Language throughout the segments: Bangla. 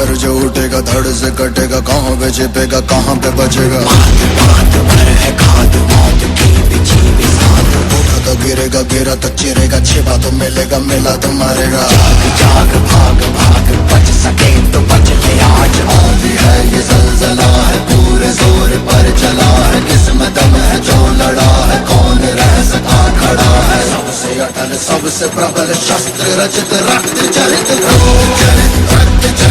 दर्ज उठेगा, धड़ से कटेगा, कहाँ पे छिपेगा, कहाँ पे बचेगा? तो गिरेगा, गिरा तो चिरेगा, छिपा तो मिलेगा, मिला तो मारेगा। जाग जाग भाग भाग बच सके तो बच ले आज भी है ये जलजला है पूरे ज़ोर पर चला है किस्मत में है जो लड़ा है कौन रह सका खड़ा है सबसे अटल, सबसे प्रबल शस्त्र रचित, रक्त चरित चरित, रक्त चरित।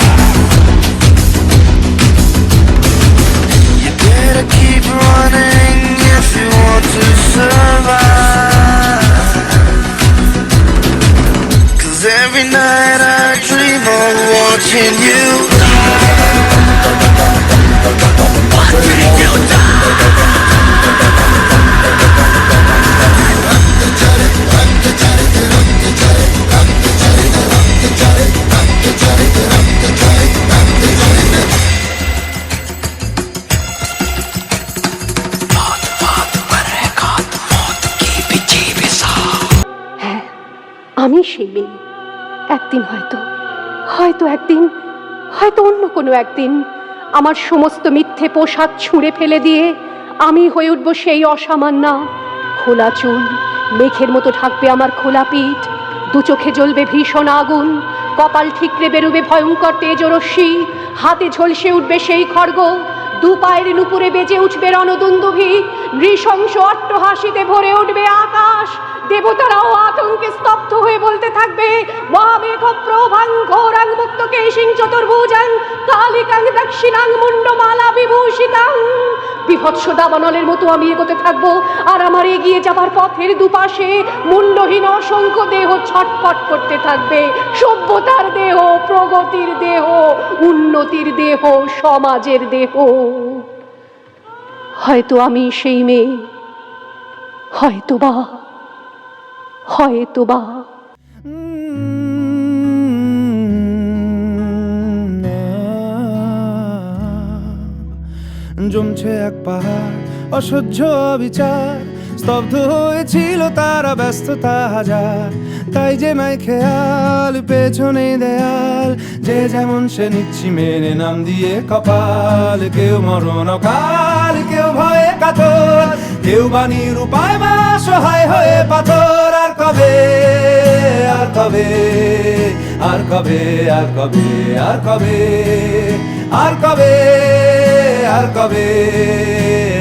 night I dream of watching you. হ্যাঁ আমি সেই মেয়ে একদিন হয়তো হয়তো একদিন, হয়তো অন্য কোনো একদিন আমার সমস্ত মিথ্যে পোশাক ছুঁড়ে ফেলে দিয়ে আমি হয়ে উঠব সেই অসামান্যা খোলা চুল, মেঘের মতো ঢাকবে আমার খোলা পিঠ, দু চোখে জ্বলবে ভীষণ আগুন, কপাল ঠিকরে বেরোবে ভয়ঙ্কর তেজরশ্মি, হাতে ঝলসে উঠবে সেই খড়গ, দু পায়ের নুপুরে বেজে উঠবে রণদুন্দুভি নৃশংস অট্টহাসিতে ভরে উঠবে আকাশ। দেবতারাও আতঙ্কে স্তব্ধ হয়ে বলতে থাকবে, মহামেঘ প্রভাং ঘোরাং মুক্ত কেশিং চতুর্ভুজাং কালিকাং দক্ষিণাং মুন্ডমালা বিভূষিতাং। বিভৎস দাবানলের মতো আমি এগোতে থাকব, আর আমার এগিয়ে যাবার পথের দুপাশে মুন্ডহীন অসংখ্য দেহ ছটফট করতে থাকবে। সভ্যতার দেহ, প্রগতির দেহ, উন্নতির দেহ, সমাজের দেহ। হয়তো আমি সেই মেয়ে। হয়তো বা হয়তো বা জমছে এক পাহাড় অসহ্য বিচার স্তব্ধ হয়েছিল তারা ব্যস্ততা হাজার। তাই যে মাই খেয়াল, পেছনে দেয়াল, যে যেমন সে নিচ্ছি মেনে নাম দিয়ে কপাল। কেউ মরণ কাল কেউ ভয়ে কাতর, কেউ বাণীর উপায় বা সহায় হয়ে পাথর। আর কবে আর কবে আর কবে আর কবে আর কবে আর কবে আর কবে